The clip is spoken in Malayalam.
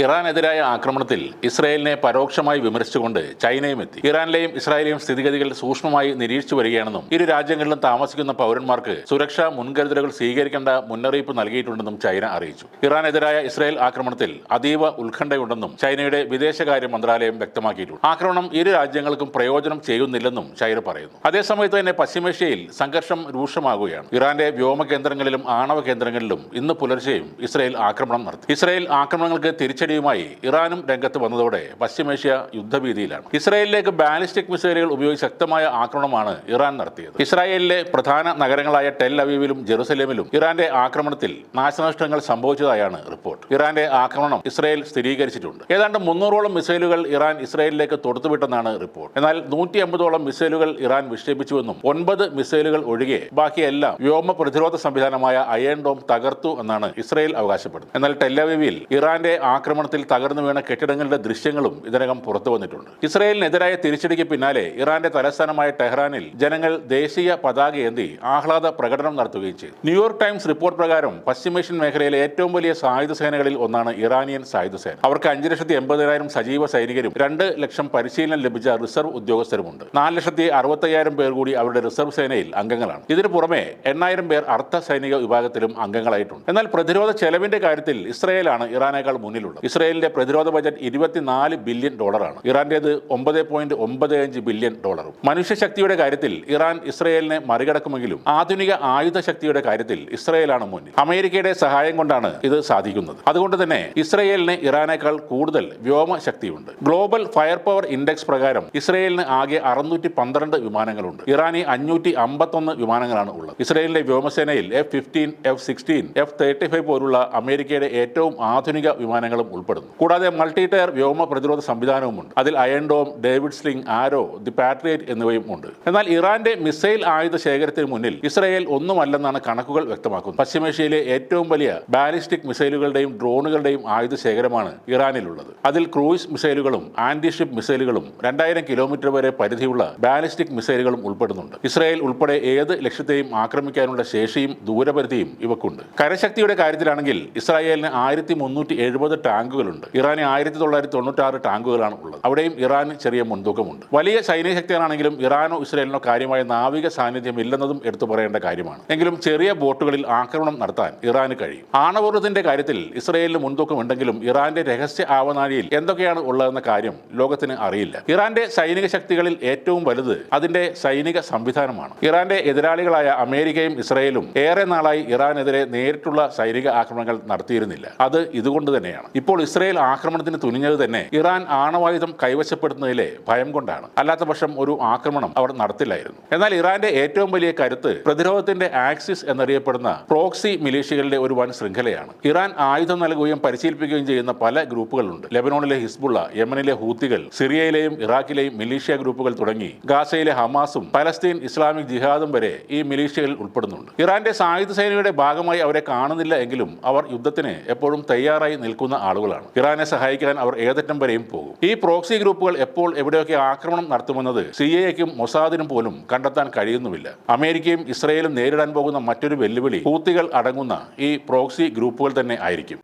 ഇറാനെതിരായ ആക്രമണത്തിൽ ഇസ്രായേലിനെ പരോക്ഷമായി വിമർശിച്ചുകൊണ്ട് ചൈനയും എത്തി. ഇറാനിലെയും ഇസ്രായേലിലെയും സ്ഥിതിഗതികൾ സൂക്ഷ്മമായി നിരീക്ഷിച്ചു വരികയാണെന്നും ഇരു രാജ്യങ്ങളിലും താമസിക്കുന്ന പൗരന്മാർക്ക് സുരക്ഷാ മുൻകരുതലുകൾ സ്വീകരിക്കേണ്ട മുന്നറിയിപ്പ് നൽകിയിട്ടുണ്ടെന്നും ചൈന അറിയിച്ചു. ഇറാനെതിരായ ഇസ്രായേൽ ആക്രമണത്തിൽ അതീവ ഉത്കണ്ഠയുണ്ടെന്നും ചൈനയുടെ വിദേശകാര്യ മന്ത്രാലയം വ്യക്തമാക്കിയിട്ടുണ്ട്. ആക്രമണം ഇരു രാജ്യങ്ങൾക്കും പ്രയോജനം ചെയ്യുന്നില്ലെന്നും ചൈന പറയുന്നു. അതേസമയത്ത് തന്നെ പശ്ചിമേഷ്യയിൽ സംഘർഷം രൂക്ഷമാകുകയാണ്. ഇറാന്റെ വ്യോമ കേന്ദ്രങ്ങളിലും ആണവ കേന്ദ്രങ്ങളിലും ഇന്ന് പുലർച്ചെയും ഇസ്രായേൽ ആക്രമണം നടത്തി. ഇസ്രായേൽ ആക്രമണങ്ങൾക്ക് തിരിച്ചടിയുമായി ഇറാനും രംഗത്ത് വന്നതോടെ പശ്ചിമേഷ്യ യുദ്ധഭീതിയിലാണ്. ഇസ്രായേലിലേക്ക് ബാലിസ്റ്റിക് മിസൈലുകൾ ഉപയോഗിച്ച് ശക്തമായ ആക്രമണമാണ് ഇറാൻ നടത്തിയത്. ഇസ്രായേലിലെ പ്രധാന നഗരങ്ങളായ ടെൽ അവീവിലും ജെറുസലേമിലും ഇറാന്റെ ആക്രമണത്തിൽ നാശനഷ്ടങ്ങൾ സംഭവിച്ചതായാണ് റിപ്പോർട്ട്. ഇറാന്റെ ആക്രമണം ഇസ്രായേൽ സ്ഥിരീകരിച്ചിട്ടുണ്ട്. ഏതാണ്ട് മുന്നൂറോളം മിസൈലുകൾ ഇറാൻ ഇസ്രായേലിലേക്ക് തൊടുത്തുവിട്ടെന്നാണ് റിപ്പോർട്ട്. എന്നാൽ നൂറ്റി അമ്പതോളം മിസൈലുകൾ ഇറാൻ വിക്ഷേപിച്ചുവെന്നും ഒൻപത് മിസൈലുകൾ ഒഴികെ ബാക്കിയെല്ലാം വ്യോമ പ്രതിരോധ സംവിധാനമായ അയൺ ഡോം തകർത്തു എന്നാണ് ഇസ്രായേൽ അവകാശപ്പെടുന്നത്. എന്നാൽ ടെല്ലവീവിൽ ഇറാന്റെ ആക്രമണത്തിൽ തകർന്നു വീണ കെട്ടിടങ്ങളുടെ ദൃശ്യങ്ങളും ഇതിനകം പുറത്തു വന്നിട്ടുണ്ട്. ഇസ്രയേലിനെതിരായ തിരിച്ചടിക്ക് പിന്നാലെ ഇറാന്റെ തലസ്ഥാനമായ ടെഹ്റാനിൽ ജനങ്ങൾ ദേശീയ പതാക ഏന്തി ആഹ്ലാദ പ്രകടനം നടത്തുകയും ചെയ്തു. ന്യൂയോർക്ക് ടൈംസ് റിപ്പോർട്ട് പ്രകാരം പശ്ചിമേഷ്യൻ മേഖലയിലെ ഏറ്റവും വലിയ സായുധ സേനകളിൽ ഒന്നാണ് ഇറാനിയൻ സായുധ സേന. അവർക്ക് അഞ്ച് ലക്ഷത്തി എൺപതിനായിരം സജീവ സൈനികരും രണ്ട് ലക്ഷം പരിശീലനം ലഭിച്ച റിസർവ് ഉദ്യോഗസ്ഥരുമുണ്ട്. നാല് ലക്ഷത്തി അറുപത്തയ്യായിരം പേർ കൂടി അവരുടെ റിസർവ് സേനയിൽ അംഗങ്ങളാണ്. ഇതിനു പുറമെ എണ്ണായിരം പേർ അർദ്ധ സൈനിക വിഭാഗത്തിലും അംഗങ്ങളായിട്ടുണ്ട്. എന്നാൽ പ്രതിരോധ ചെലവിന്റെ കാര്യത്തിൽ ഇസ്രയേലാണ് ഇറാനേക്കാൾ മുന്നിലുള്ളത്. ഇസ്രായേലിന്റെ പ്രതിരോധ ബജറ്റ് ഇരുപത്തിനാല് ബില്യൺ ഡോളറാണ്. ഇറാന്റേത് ഒമ്പത് പോയിന്റ് ഒമ്പത് അഞ്ച് ബില്യൺ ഡോളറും. മനുഷ്യശക്തിയുടെ കാര്യത്തിൽ ഇറാൻ ഇസ്രായേലിനെ മറികടക്കുമെങ്കിലും ആധുനിക ആയുധ ശക്തിയുടെ കാര്യത്തിൽ ഇസ്രായേലാണ് മുന്നിൽ. അമേരിക്കയുടെ സഹായം കൊണ്ടാണ് ഇത് സാധിക്കുന്നത്. അതുകൊണ്ട് തന്നെ ഇസ്രായേലിന് ഇറാനേക്കാൾ കൂടുതൽ വ്യോമശക്തിയുണ്ട്. ഗ്ലോബൽ ഫയർ പവർ ഇൻഡെക്സ് പ്രകാരം ഇസ്രായേലിന് ആകെ അറുന്നൂറ്റി പന്ത്രണ്ട് വിമാനങ്ങളുണ്ട്. ഇറാനി അഞ്ഞൂറ്റി അമ്പത്തൊന്ന് വിമാനങ്ങളാണ് ഉള്ളത്. ഇസ്രായേലിന്റെ വ്യോമസേനയിൽ F fifteen F sixteen F thirty five പോലുള്ള അമേരിക്കയുടെ ഏറ്റവും ആധുനിക വിമാനങ്ങളും ഉൾപ്പെടുന്നു. കൂടാതെ മൾട്ടി ടയർ വ്യോമ പ്രതിരോധ സംവിധാനവുമുണ്ട്. അതിൽ Iron Dome David Sling Arrow the Patriot എന്നിവയും ഉണ്ട്. എന്നാൽ ഇറാന്റെ മിസൈൽ ആയുധ ശേഖരത്തിന് മുന്നിൽ ഇസ്രായേൽ ഒന്നുമല്ലെന്നാണ് കണക്കുകൾ വ്യക്തമാക്കുന്നത്. പശ്ചിമേഷ്യയിലെ ഏറ്റവും വലിയ ബാലിസ്റ്റിക് മിസൈലുകളുടെയും ഡ്രോണുകളുടെയും ആയുധ ശേഖരമാണ് ഇറാനിലുള്ളത്. അതിൽ ക്രൂയിസ് മിസൈലുകളും ആന്റിഷിപ്പ് മിസൈലുകളും രണ്ടായിരം കിലോമീറ്റർ വരെ പരിധിയുള്ള ബാലിസ്റ്റിക് മിസൈലുകളും ഉൾപ്പെടുന്നുണ്ട്. ഇസ്രായേൽ ഉൾപ്പെടെ ഏത് ലക്ഷ്യത്തെയും ആക്രമിക്കാനുള്ള ശേഷിയും ദൂരപരിധിയും ഇവക്കുണ്ട്. കരശക്തിയുടെ കാര്യത്തിലാണെങ്കിൽ ഇസ്രായേലിന് ആയിരത്തി മുന്നൂറ്റി എഴുപത് ടാങ്കുകളുണ്ട്. ഇറാന് ആയിരത്തി തൊള്ളായിരത്തി തൊണ്ണൂറ്റാറ് ടാങ്കുകളാണ് ഉള്ളത്. അവിടെയും ഇറാന് ചെറിയ മുൻതൂക്കമുണ്ട്. വലിയ സൈനിക ശക്തിയാണെങ്കിലും ഇറാനോ ഇസ്രായേലിനോ കാര്യമായ നാവിക സാന്നിധ്യം ഇല്ലെന്നതും എടുത്തു പറയേണ്ട കാര്യമാണ്. എങ്കിലും ചെറിയ ബോട്ടുകളിൽ ആക്രമണം നടത്താൻ ഇറാന് കഴിയും. ആണവോർജത്തിന്റെ കാര്യത്തിൽ ഇസ്രായേലിന് മുൻതൂക്കമുണ്ടെങ്കിലും ഇറാന്റെ രഹസ്യ ആവനാഴിയിൽ എന്തൊക്കെയാണ് ഉള്ളതെന്ന കാര്യം ലോകത്തിന് അറിയില്ല. ഇറാന്റെ സൈനിക ശക്തികളിൽ ഏറ്റവും വലുത് അതിന്റെ സൈനിക സംവിധാനമാണ്. ഇറാന്റെ എതിരാളികളായ അമേരിക്കയും ഇസ്രയേലും ഏറെ നാളായി ഇറാനെതിരെ നേരിട്ടുള്ള സൈനിക ആക്രമണങ്ങൾ നടത്തിയിരുന്നില്ല. അത് ഇതുകൊണ്ട് തന്നെയാണ്. ഇപ്പോൾ ഇസ്രായേൽ ആക്രമണത്തിന് തുനിഞ്ഞത് തന്നെ ഇറാൻ ആണവായുധം കൈവശപ്പെടുത്തുന്നതിലെ ഭയം കൊണ്ടാണ്. അല്ലാത്ത പക്ഷം ഒരു ആക്രമണം അവർ നടത്തില്ലായിരുന്നു. എന്നാൽ ഇറാന്റെ ഏറ്റവും വലിയ കരുത്ത് പ്രതിരോധത്തിന്റെ ആക്സിസ് എന്നറിയപ്പെടുന്ന പ്രോക്സി മിലീഷ്യകളുടെ ഒരു വൻ ശൃംഖലയാണ്. ഇറാൻ ആയുധം നൽകുകയും പരിശീലിപ്പിക്കുകയും ചെയ്യുന്ന പല ഗ്രൂപ്പുകളുണ്ട്. ലെബനോണിലെ ഹിസ്ബുള്ള യമനിലെ ഹൂത്തികൾ സിറിയയിലെയും ഇറാഖിലെയും മിലീഷ്യ ഗ്രൂപ്പുകൾ തുടങ്ങി ഗാസയിലെ ഹമാസും പലസ്തീൻ ഇസ്ലാമിക് ജിഹാദും വരെ ഈ മിലീഷ്യകളിൽ ഉൾപ്പെടുന്നുണ്ട്. ഇറാന്റെ സായുധ സേനയുടെ ഭാഗമായി അവരെ കാണുന്നില്ല എങ്കിലും അവർ യുദ്ധത്തിന് എപ്പോഴും തയ്യാറായി നിൽക്കുന്ന ആളുകളാണ്. ഇറാനെ സഹായിക്കാൻ അവർ ഏതറ്റം വരെയും പോകും. ഈ പ്രോക്സി ഗ്രൂപ്പുകൾ എപ്പോൾ എവിടെയൊക്കെ ആക്രമണം നടത്തുമെന്നത് സി എക്കും മൊസാദിനും പോലും കണ്ടെത്താൻ കഴിയുന്നുമില്ല. അമേരിക്കയും ഇസ്രയേലും നേരിടാൻ പോകുന്ന മറ്റൊരു വെല്ലുവിളി ഹൂത്തികൾ അടങ്ങുന്ന ഈ പ്രോക്സി ഗ്രൂപ്പുകൾ തന്നെ ആയിരിക്കും.